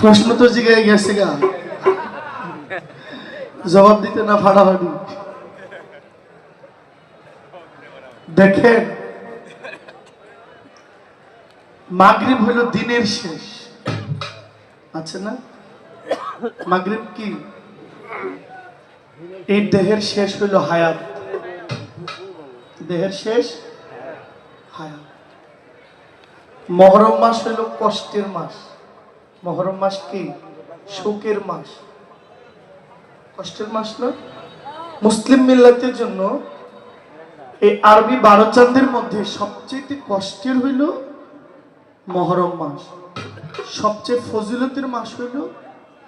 প্রশ্ন তো জিগায় গেছে গা। জবাব দিতে না ফাড়াফাড়ি দেখেন, মাগরিব হইল দিনের শেষ। আছে না? মাগরিব কি? এই দেহের শেষ হইল হায়াত। দেহের শেষ? হায়াত। মহরম মাস হইল কষ্টের মাস। মহরম মাস কি? শোকের মাস। কষ্টের মাস না? মুসলিম মিল্লাতের জন্য এই আরবি বারো চাঁদের মধ্যে সবচেয়ে কষ্টের হইল মহরম মাস। সবচেয়ে ফজিলতের মাস হইল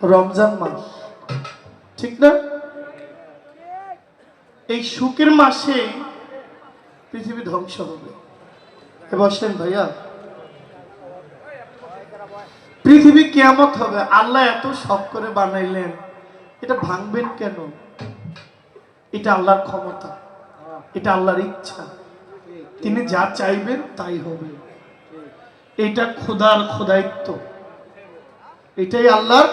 রমজান মাস। ঠিক না? এই সুখের মাসে পৃথিবী ধ্বংস হবে। এ বসেন ভাইয়া। পৃথিবী কেয়ামত হবে, আল্লাহ এত শখ করে বানাইলেন। এটা ভাঙবেন কেন? এটা আল্লাহর ক্ষমতা, এটা আল্লাহর ইচ্ছা। তিনি যা চাইবেন তাই হবে। এটা খোদার খোদায়িত্ব। এটাই আল্লাহর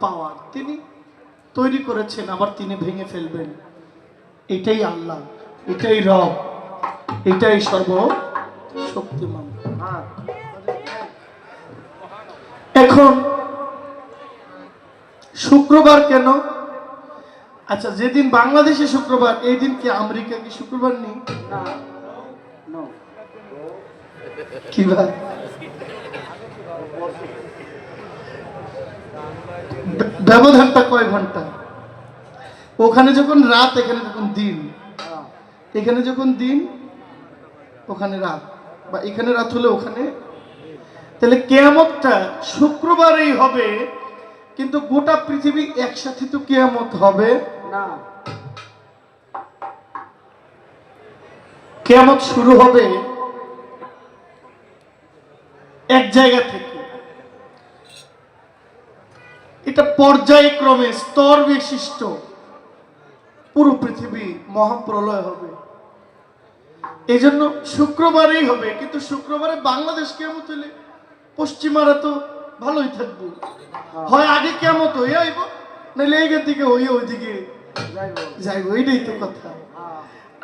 পাওয়ার তিনি তৈরি করেছেন, আবার তিনি ভেঙে ফেলবেন। এটাই আল্লাহ, এটাই রব, এটাই সর্ব শক্তিমান এখন শুক্রবার কেন? আচ্ছা যেদিন বাংলাদেশে শুক্রবার, এই দিন কি আমেরিকা কি শুক্রবার নেই? কি ভাই? ব্যবধানটা কয় ঘণ্টা? ওখানে যখন রাত, এখানে যখন দিন। এখানে যখন দিন, ওখানে রাত। বা এখানে রাত হলে ওখানে তাহলে কেয়ামতটা শুক্রবারেই হবে কিন্তু গোটা পৃথিবী একসাথে তো কেয়ামত হবে। না। কেয়ামত শুরু হবে এক জায়গা থেকে। এটা পর্যায়ক্রমে স্তর বিশিষ্ট পুরো পৃথিবী মহাপ্রলয় হবে। এই জন্য শুক্রবারেই হবে কিন্তু শুক্রবারে বাংলাদেশ কেমন হইলে পশ্চিমারা তো ভালোই থাকব। হয় আগে কেমন হয়ে আইব নাহলে এইখান থেকে হইয়া ওইদিকে যাইব। যাইবো এইটাই তো কথা।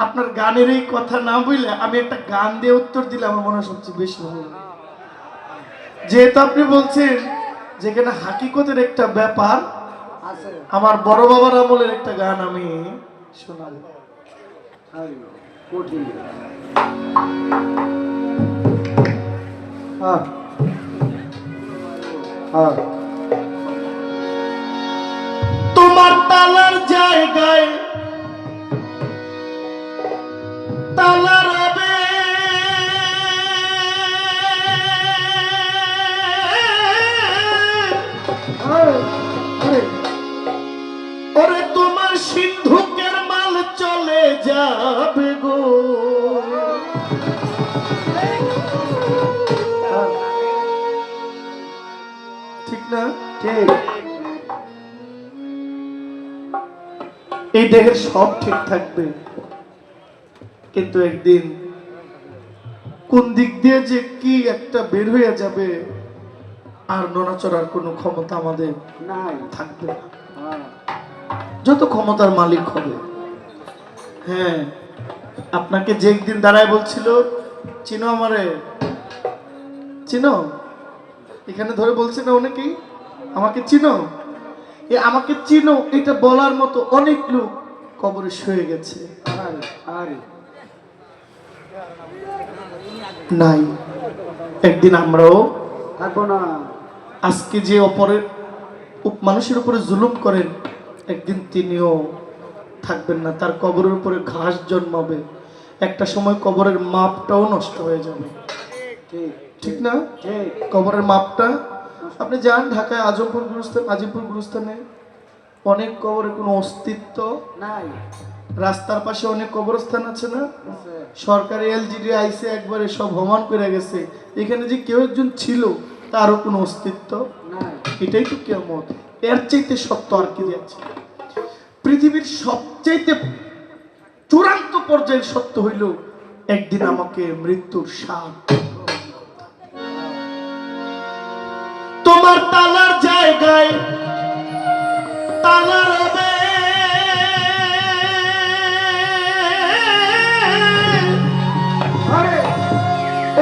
আপনার গানের এই কথা না বললে আমি একটা গান দিয়ে উত্তর দিলে আমার মনে হয় সবচেয়ে বেশি ভালো। যেহেতু আপনি বলছেন যেখানে হাকিকতের একটা ব্যাপার আমার বড় বাবার আমলের একটা গান আমি শোনাবো। হারি কঠিন। হ্যাঁ হ্যাঁ তোমার তালার জায়গায় তালার রবে ওরে তোমার সিন্ধুকের মাল চলে যাবে। এই দেহের সব ঠিক থাকবে। কিন্তু একদিন কোন দিক দিয়ে যে কি একটা বের হয়ে যাবে আর নড়াচড়ার কোনো ক্ষমতা আমাদের থাকবে হ্যাঁ। যত ক্ষমতার মালিক হবে। হ্যাঁ আপনাকে যে একদিন দাঁড়ায় বলছিল চিনো আমারে চিনো? এখানে ধরে বলছে না অনেকেই আমাকে চিনো? এ আমাকে চিনো এটা বলার মতো অনেক লোক। কবরে শুয়ে গেছে। নাই। একদিন আমরাও থাকব না। আজকে যে অপরের মানুষের উপরে জুলুম করেন একদিন তিনিও থাকবেন না। তার কবরের উপরে ঘাস জন্মাবে। একটা সময় কবরের মাপটাও নষ্ট হয়ে যাবে। ঠিক। না? কবরের মাপটা আপনি যান ঢাকায় আজমপুর গুরুস্থান আজিমপুর গুরুস্থানে অনেক কবরের কোনো অস্তিত্ব নাই। রাস্তার পাশে অনেক কবরস্থান আছে না? সরকারি এলজিডি আইসে একবারে সব ভ্রমণ করে গেছে। এখানে যে কেউ একজন ছিল তারও কোনো অস্তিত্ব এটাই তো কেমন এর চাইতে সত্য আর কি আছে? পৃথিবীর সবচাইতে চূড়ান্ত পর্যায়ের সত্য হইল একদিন আমাকে মৃত্যুর স্বাদ তোমার তালার তালা রবে। আরে,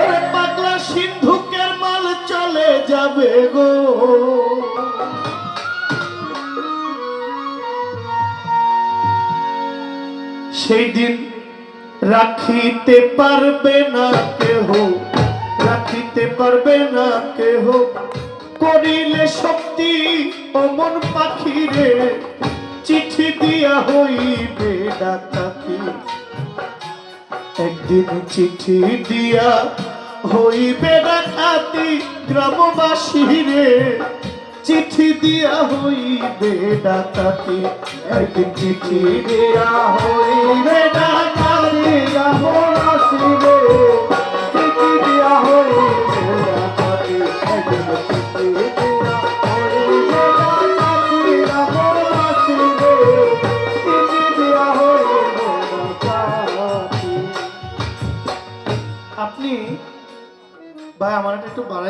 ওরে পাগলা সিন্ধুকের মাল চলে যাবে গো। সেই দিন রাখিতে পারবে না কেহ, রাখিতে পারবে না কেহ। করিলে শক্তি অমন পাখিরে, চিঠি দিয়া হইবে ডাকাতি। একদিন চিঠি দিয়া হইবে ডাকাতি গ্রামবাসী রে চিঠি দিয়া হইবে ডাকাতি। একদিন চিঠি দিয়া হইবে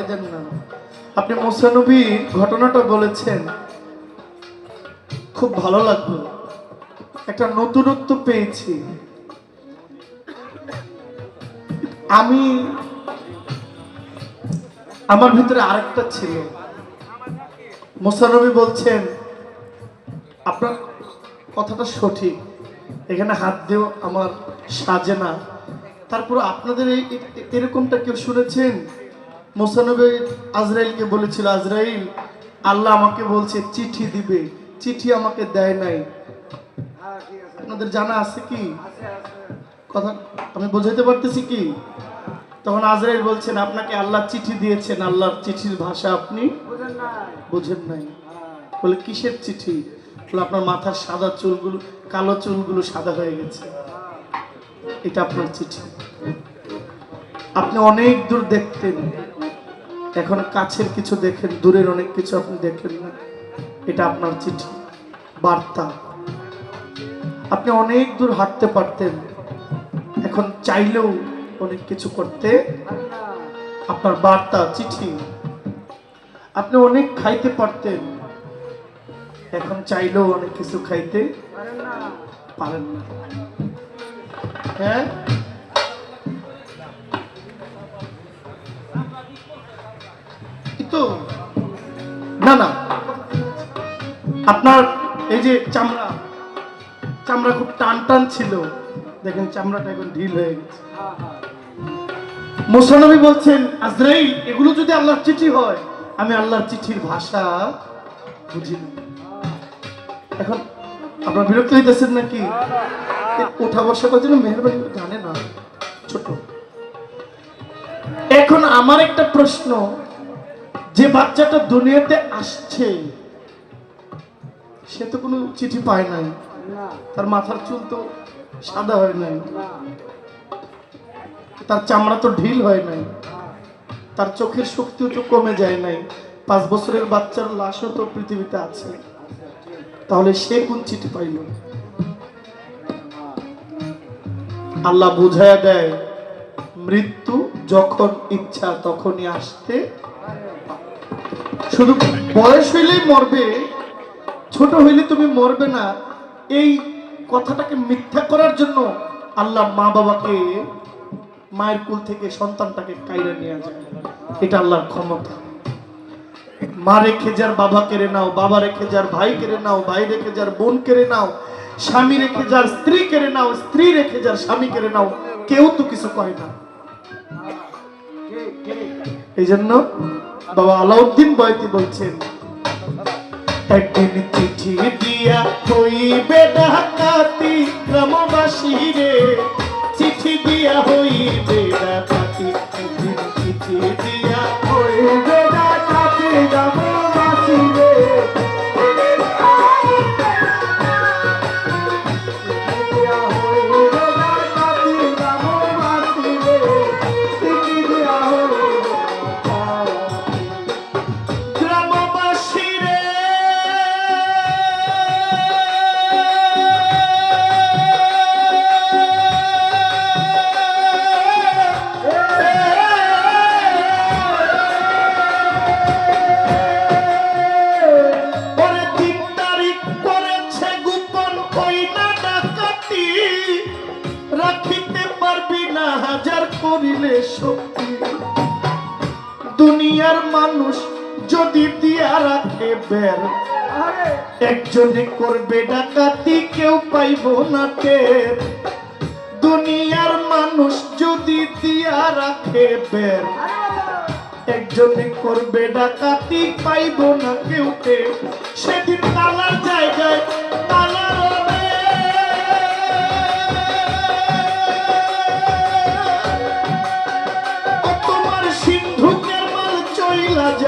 দেন না। আপনি মোসানবী ঘটনাটা বলেছেন। খুব ভালো লাগল। একটা নতুনত্ব পেয়েছি। আমি আমার ভিতরে আরেকটা ছিল। মোসানবী বলছেন, আপনার কথাটা সঠিক। এখানে হাত দিয়েও আমার সাজে না। তারপর আপনাদের এরকমটা কেউ শুনেছেন? মোসানবী আজরাইলকে বলেছিল, আজরাইল, আল্লাহ আমাকে বলছে, চিঠি দিবে। চিঠি আমাকে দেয় নাই। আপনাদের জানা আছে কি? কথা আমি বোঝাইতে পারতেছি কি? তখন আজরাইল বলছেন, আপনাকে আল্লাহ চিঠি দিয়েছেন। আল্লাহর চিঠির ভাষা আপনি বোঝেন নাই। বলে, কিসের চিঠি? বলে, আপনার মাথার সাদা চুলগুলো, কালো চুলগুলো সাদা হয়ে গেছে। এটা আপনার চিঠি। আপনি অনেক দূর দেখতেন। এখন কাছের কিছু দেখেন, দূরের অনেক কিছু আপনি দেখেন না। এটা আপনার চিঠি, বার্তা। আপনি অনেক দূর হাঁটতে পারতেন, এখন চাইলেও অনেক কিছু করতে আপনার বার্তা, চিঠি, আপনি অনেক খাইতে পারতেন, এখন চাইলেও অনেক কিছু খাইতে পারেন না। হ্যাঁ? তো? না না। আপনার এই যে চামড়া চামড়া খুব টান টান ছিল। দেখেন চামড়াটা এখন ঢিল হয়ে গেছে। হ্যাঁ বলছেন, আজরাইল, এগুলো যদি আল্লাহর চিঠি হয়, আমি আল্লাহর চিঠির ভাষা বুঝি এখন আপনার বিরক্ত হইতেছেন নাকি? ওঠা বসা করার জন্য মেহরবানি জানে না, ছোট। এখন আমার একটা প্রশ্ন যে বাচ্চাটা দুনিয়াতে আসছে সে তো কোনো চিঠি পায় নাই। তার মাথার চুল তো সাদা হয় নাই। তার চামড়া তো ঢিল হয় নাই। তার চোখের শক্তিও তো কমে যায় নাই। পাঁচ বছরের বাচ্চার লাশও তো পৃথিবীতে আছে। তাহলে সে কোন চিঠি পাইল? আল্লাহ বুঝাইয়া দেয় মৃত্যু যখন ইচ্ছা তখনই আসতে শুধু বয়স হইলেই মরবে, ছোট হইলে তুমি মরবে না। এই কথাটাকে মিথ্যা করার জন্য আল্লাহ মা বাবাকে মায়ের কুল থেকে সন্তানটাকে কাইরা নিয়ে যায় এটা আল্লাহর ক্ষমতা। মা রেখে যার বাবা কেড়ে নাও, বাবা রেখে যার ভাই কেড়ে নাও, ভাই রেখে যার বোন কেড়ে নাও, স্বামী রেখে যার স্ত্রী কেড়ে নাও, স্ত্রী রেখে যার স্বামী কেড়ে নাও, কেউ তো কিছু করে না। এই জন্য বাবা আলাউদ্দিন বয়তি বলছেন, একদিন চিঠি দিয়া হইবে ডাকাতি গ্রামবাসী রে। চিঠি দিয়া হইবে ডাকাতি চিঠি দিয়া হইবে ডাকাতি গ্রামবাসী শক্তি। দুনিয়ার মানুষ যদি দিয়া রাখে বের একজনে করবে ডাকাতি কেউ পাইব না টের। দুনিয়ার মানুষ যদি দিয়া রাখে বের একজনে করবে ডাকাতি পাইব না কেউ সেদিন তালার জায়গায়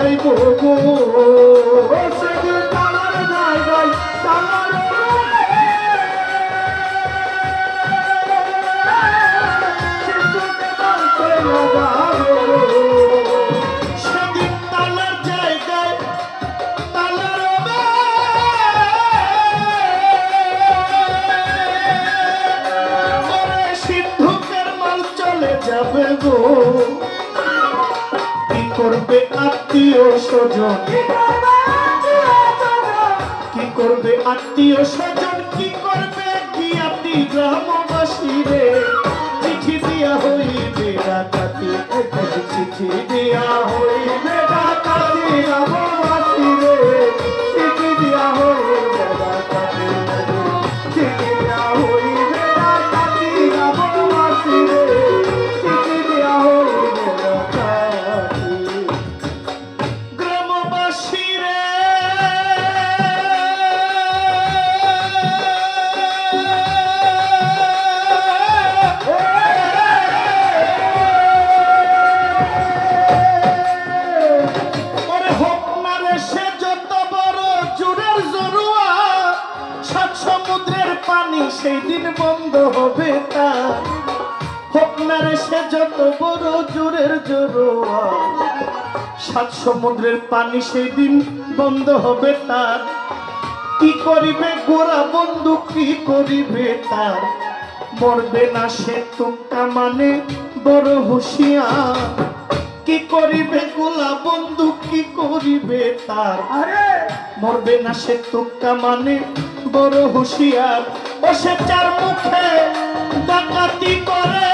চইলা বহু সে ও তালার জায়গায় তালার আত্মীয় স্বজন কি করবে? কি আপনি গ্রামবাসী সমুদ্রের পানি সেই দিন বন্ধ হবে তার। কি করিবে গোরা বন্ধু কি করিবে তার? মরবে না সে তুকা মানে বড় হুঁশিয়ার। কি করিবে গোলা বন্ধু কি করিবে তার? আরে! মরবে না সে তুক্কা মানে বড় হুঁশিয়ার। ও সে চার মুখে ডাকাতি করে।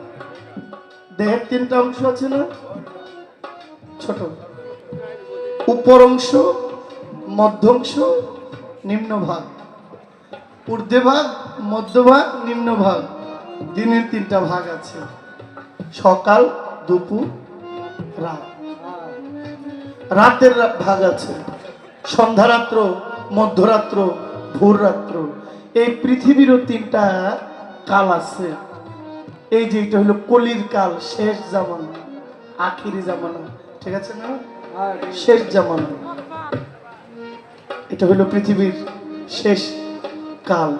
দেহের তিনটা অংশ আছে না? ছোট। উপর অংশ, মধ্য অংশ, নিম্ন ভাগ। ঊর্ধ্বে ভাগ, মধ্য ভাগ, নিম্ন ভাগ। দিনের তিনটা ভাগ আছে। সকাল, দুপুর, রাত। রাতের ভাগ আছে। সন্ধ্যারাত্র, মধ্যরাত্র ভোর রাত্র এই পৃথিবীরও তিনটা কাল আছে। এই যে এটা হলো কলির কাল, শেষ জামানা, আখিরি জামানা, ঠিক আছে না? শেষ জামানা। এটা হলো পৃথিবীর শেষ কাল।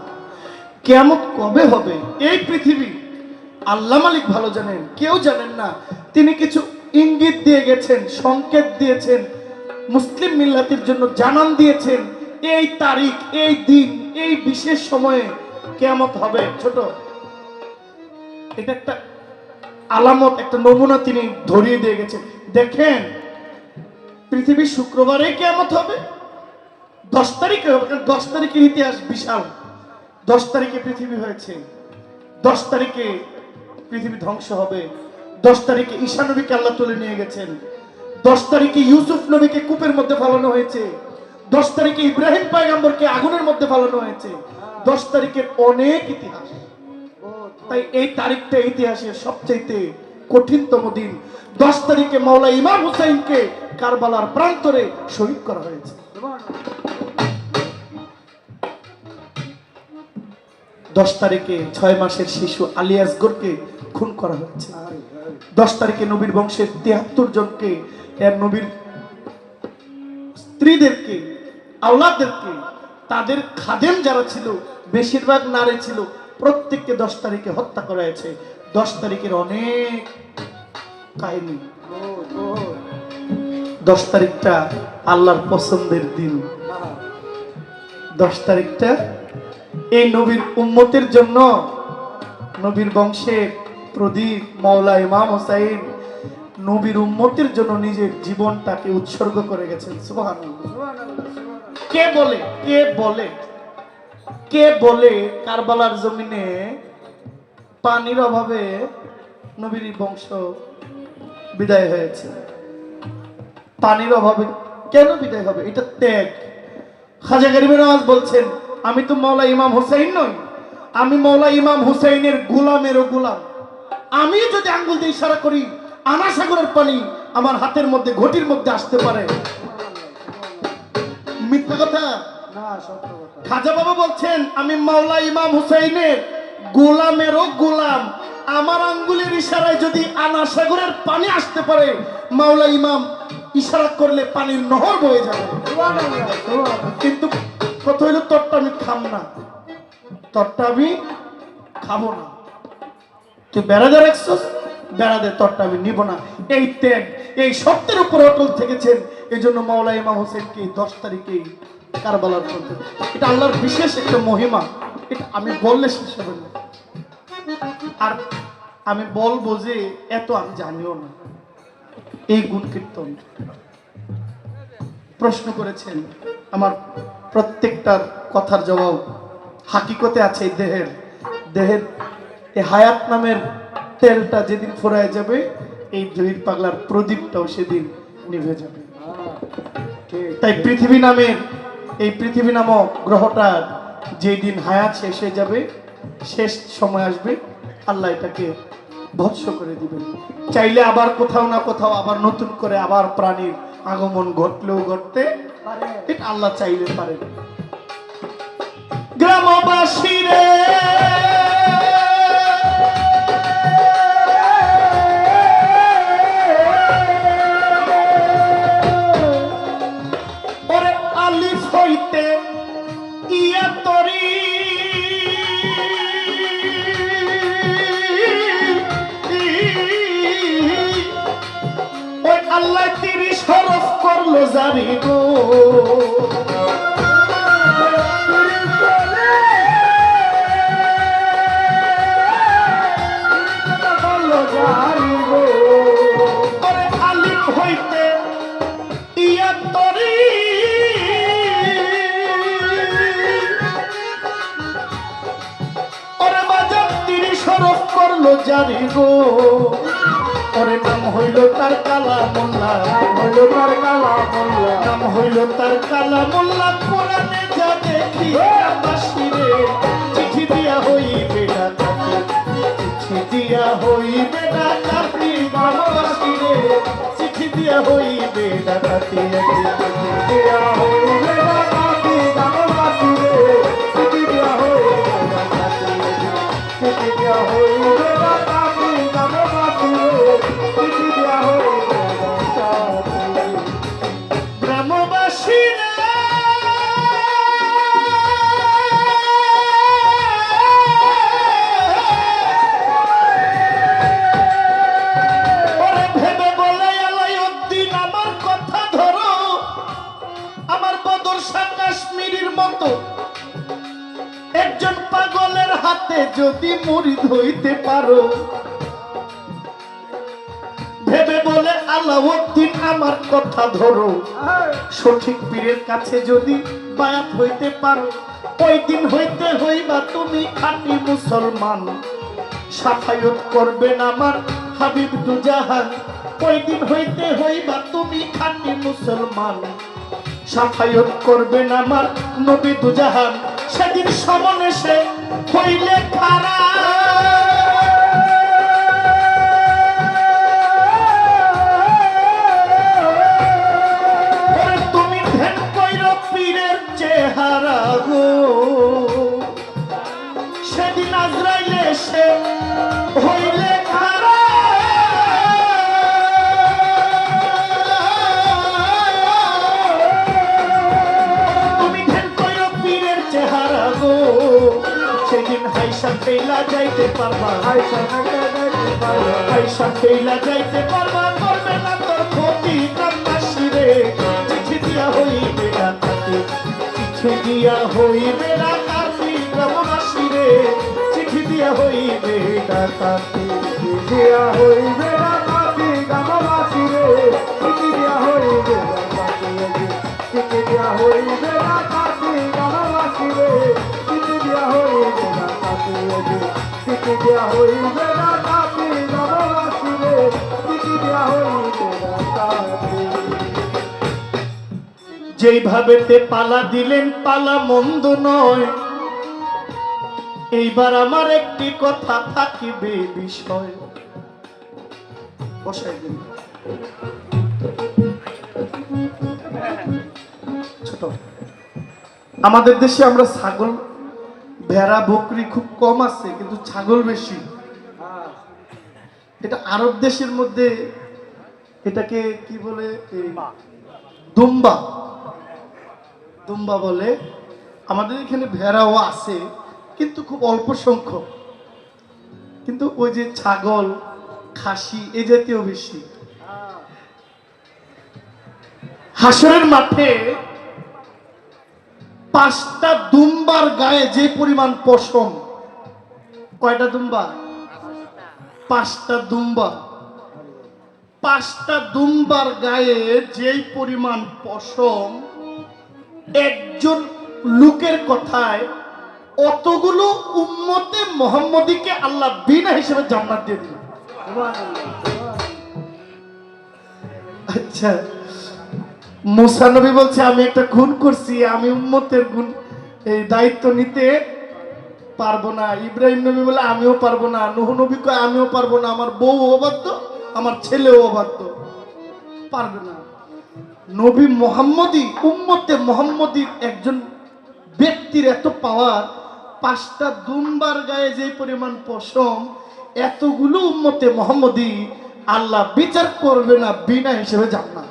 কেমত কবে হবে? এই পৃথিবী, আল্লাহ মালিক ভালো জানেন, কেউ জানেন না। তিনি কিছু ইঙ্গিত দিয়ে গেছেন, সংকেত দিয়েছেন, মুসলিম মিল্লাতের জন্য জানান দিয়েছেন, এই তারিখ, এই দিন, এই বিশেষ সময়ে কেমত হবে। ছোট এটা একটা আলামত, একটা নমুনা তিনি ধরিয়ে দিয়ে গেছেন। দেখেন, পৃথিবীর শুক্রবারে কেমত হবে। দশ তারিখে হবে, কারণ দশ তারিখের ইতিহাস বিশাল। দশ তারিখে পৃথিবী হয়েছে। দশ তারিখে পৃথিবী ধ্বংস হবে। দশ তারিখে ঈশা নবীকে আল্লাহ তুলে নিয়ে গেছেন। দশ তারিখে ইউসুফ নবীকে কূপের মধ্যে ফালানো হয়েছে। দশ তারিখে ইব্রাহিম পায়গাম্বরকে আগুনের মধ্যে ফালানো হয়েছে। দশ তারিখের অনেক ইতিহাস। তাই এই তারিখটা ইতিহাসের সবচাইতে কঠিনতম দিন। দশ তারিখে মাওলা ইমাম হুসাইনকে কারবালার প্রান্তরে শহীদ করা হয়েছে। দশ তারিখে ছয় মাসের শিশু আলী আসগরকে খুন করা হয়েছে। দশ তারিখে নবীর বংশের তিয়াত্তর জনকে, এর নবীর স্ত্রীদেরকে, আওলাদদেরকে, তাদের খাদেম যারা ছিল, বেশিরভাগ নারী ছিল প্রত্যেককে দশ তারিখে হত্যা করা হয়েছে। দশ তারিখের অনেক কাহিনী। দশ তারিখটা আল্লাহর পছন্দের দিন। দশ তারিখটা এই নবীর উম্মতের জন্য নবীর বংশে প্রদীপ মৌলা ইমাম হোসাইন নবীর উম্মতের জন্য নিজের জীবনটাকে উৎসর্গ করে গেছেন। সুবহানাল্লাহ। কে বলে? কে বলে? কে বলে কারবালার জমিনে পানির অভাবে নবীর বংশ বিদায় হয়েছে? পানির অভাবে কেন বিদায় হবে? এটা ত্যাগ। খাজা গরিবের নওয়াজ বলছেন, আমি তো মৌলা ইমাম হুসাইন নই। আমি মৌলা ইমাম হুসাইনের গোলামেরও গোলাম। আমি যদি আঙ্গুল দিয়ে ইশারা করি আনা সাগরের পানি আমার হাতের মধ্যে, ঘটির মধ্যে আসতে পারে। মিথ্যা কথা? খাজা বাবা বলছেন, আমি মাওলা ইমাম হুসাইনের গোলামেরও গোলাম। আমার আঙ্গুলের ইশারায় যদি আনা সাগরের পানি আসতে পারে, মাওলা ইমাম ইশারা করলে পানির নহর বয়ে যাবে। কিন্তু কথা হইল, তরটা আমি খাম না। তরটা আমি খাব না। তুই বেড়াদে রাখছস? বেড়াদে তরটা আমি নিব না। এই ত্যাগ, এই সত্যের উপর অটল থেকেছেন। এই জন্য মাওলা ইমাম হোসেনকে দশ তারিখেই কারবালার করতে এটা আল্লাহর বিশেষ একটা মহিমা। এটা আমি বললে শেষ হবে না। আর আমি বলব যে এত আমি জানিও না। এই গুণ কীর্তন। প্রশ্ন করেছেন আমার প্রত্যেকটার কথার জবাব হাকিকতে আছে এই দেহের। দেহের এই হায়াত নামের তেলটা যেদিন ফোরায় যাবে এই জহির পাগলার প্রদীপটাও সেদিন নিভে যাবে। তাই পৃথিবী নামের এই পৃথিবী নামক গ্রহটার যেই দিন হায়াত শেষ হয়ে যাবে, শেষ সময় আসবে, আল্লাহ এটাকে ভৎস করে দিবেন। চাইলে আবার কোথাও না কোথাও আবার নতুন করে আবার প্রাণীর আগমন ঘটলেও ঘটতে পারে। আল্লাহ চাইলে পারে গ্রামবাসী রে হরফ করল জারি গো। ওরে হইল তার কালা মোল্লা। হইল তার কালা মোল্লা। নাম হইল তার কালা মোল্লা। কোরআনে যা দেখি বাসিরে চিঠি দিয়া হইবে না তাকে চিঠি দিয়া হইবে না তাকে বাসিরে চিঠি দিয়া হইবে না তাকে দিয়া হইবে ধরো। সঠিক পীরের কাছে যদি বায়াত হইতে পারো ওই দিন হইতে হইবা তুমি খাঁটি মুসলমান। সাফায়ত করবেন আমার হাবিব দুজাহান ওই দিন হইতে হইবা তুমি খাঁটি মুসলমান। সাফায়ত করবেন আমার নবী দুজাহান সেদিন সমনে সে হইলে খারা যাইতে পারবা আইসা নাকা দেখতে পারো পয়সা ফেলা যাইতে পারবা, করবে না তোর ক্ষতি কান্নাসি রে চিঠি দিয়া হইবে না তাকে চিঠি দিয়া হইবে না কাতি গ্রামবাসী রে চিঠি দিয়া হইবে না তাকে দিয়া হইবে না কাটি গামবাসী রে চিঠি দিয়া হইবে না কাটি চিঠি দিয়া হইবে তে পালা দিলেন পালা মন্দ নয়। এইবার আমার একটি কথা থাকিবে বিষয়। বসাই দিন। ছোট। আমাদের দেশে আমরা ছাগল ভেড়া বকরি খুব কম আছে, কিন্তু ছাগল বেশি। এটা আরব দেশের মধ্যে এটাকে কি বলে? দুম্বা। দুম্বা বলে। আমাদের এখানে ভেড়াও আছে, কিন্তু খুব অল্প সংখ্যক। কিন্তু ওই যে ছাগল, খাসি, এ জাতীয় বেশি। হাসরের মাঠে পাঁচটা দুম্বার গায়ে যে পরিমাণ পশম, কয়টা দুম্বা পাঁচটা দুম্বা পাঁচটা দুম্বার গায়ে যেই পরিমাণ পশম, একজন লোকের কথায় অতগুলো উম্মতে মোহাম্মদীকে আল্লাহ বিনা হিসেবে জান্নাত দিয়ে দিল আচ্ছা। মুসা নবী বলছে, আমি একটা খুন করছি, আমি উম্মতের গুণ, এই দায়িত্ব নিতে পারব না। ইব্রাহিম নবী বলে, আমিও পারব না। নুহ নবী কয়, আমিও পারব না, আমার বউ অবাধ্য, আমার ছেলেও অবাধ্য। পারবে না। নবী মোহাম্মদী উম্মতে মোহাম্মদীর একজন ব্যক্তির এত পাওয়ার, পাঁচটা দুম্বার গায়ে যে পরিমাণ পশম, এতগুলো উম্মতে মোহাম্মদী আল্লাহ বিচার করবে না, বিনা হিসেবে যান না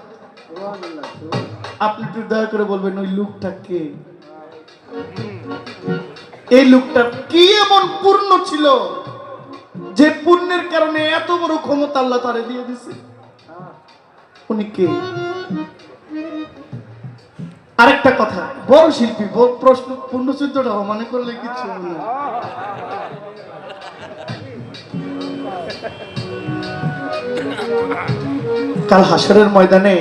আপনি একটু দয়া করে বলবেন, ওই লোকটা কে? এই লোকটা কি এমন পূর্ণ ছিল যে পুণ্যের কারণে এত বড় ক্ষমতা আল্লাহ তারে দিয়ে দিছে? উনি কে? আরেকটা কথা, বড় শিল্পী, ব- প্রশ্ন পূর্ণচিত্রটা মনে করলে কিছু কাল হাসরের ময়দানে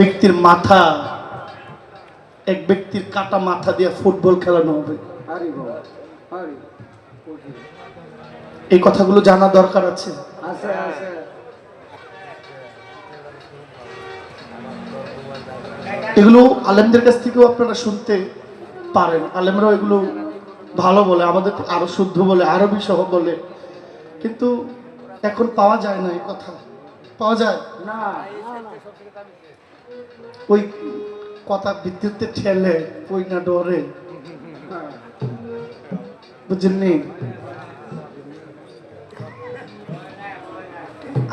ব্যক্তির মাথা এক ব্যক্তির কাটা মাথা দিয়ে ফুটবল খেলানো হবে। এই কথাগুলো জানা দরকার আছে। এগুলো আলেমদের কাছ থেকেও আপনারা শুনতে পারেন। আলেমরাও এগুলো ভালো বলে আমাদের আরও শুদ্ধ বলে আরবি সহ বলে। কিন্তু এখন পাওয়া যায় না এই কথা। পাওয়া যায়? না। ওই কথা বিদ্যুতে ঠেলে ওই না ডরে। বুঝলেননি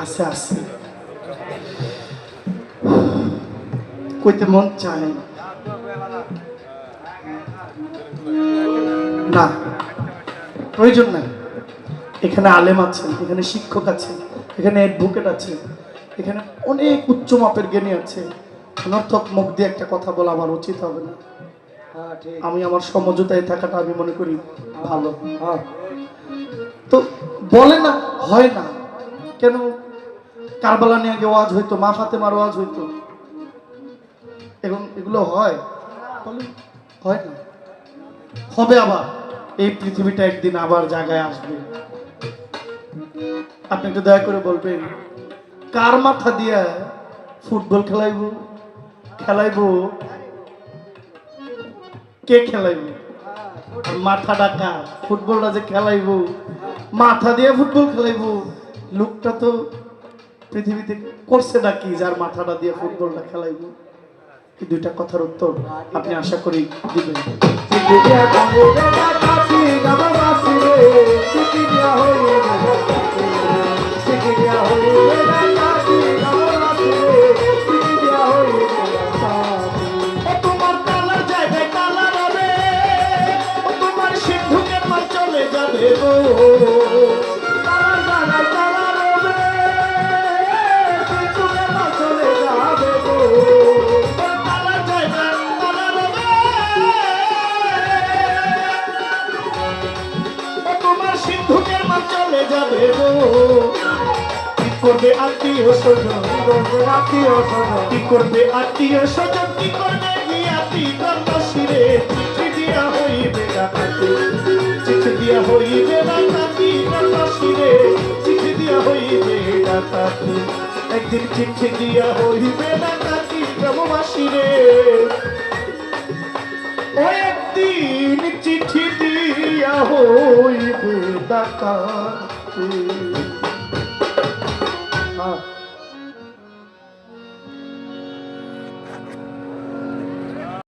আছে আছে। কইতে মন চায় না। প্রয়োজন নাই। এখানে আলেম আছেন, এখানে শিক্ষক আছে এখানে অ্যাডভোকেট আছে এখানে অনেক উচ্চ মাপের জ্ঞানী আছে। অনর্থক মুখ দিয়ে একটা কথা বলা আমার উচিত হবে না। হ্যাঁ আমি আমার সমঝোতায় থাকাটা আমি মনে করি ভালো। হ্যাঁ। তো বলে না হয় না। কেন? কারবালা নিয়ে আগে ওয়াজ হইতো মা ফাতে মার ওয়াজ হইতো। এখন এগুলো হয়? হয় না। হবে আবার। এই পৃথিবীটা একদিন আবার জায়গায় আসবে। আপনি একটু দয়া করে বলবেন কার মাথা দিয়ে ফুটবল খেলাইব? খেলাইব? কে খেলাইব? মাথা ডাকা, ফুটবলটা যে খেলাইব? মাথা দিয়ে ফুটবল খেলাইব? লোকটা তো পৃথিবীতে করছে নাকি যার মাথাটা দিয়ে ফুটবলটা খেলাইব? এই দুইটা কথার উত্তর আপনি আশা করি দিবেন। করবে আত্মীয় স্বজন? করবে আত্মীয় স্বজন। কি করবে আত্মীয় স্বজন? কি করবে জ্ঞাতি কর্মশিরে? চিঠি দিয়া হইবে চিঠি দিয়া হইবে কর্মশিরে। চিঠি দিয়া হইবে একদিন চিঠি দিয়া হইবে গ্রামবাসীরে ও একদিন চিঠি দিয়া হইবে ডাকাতি। হ্যাঁ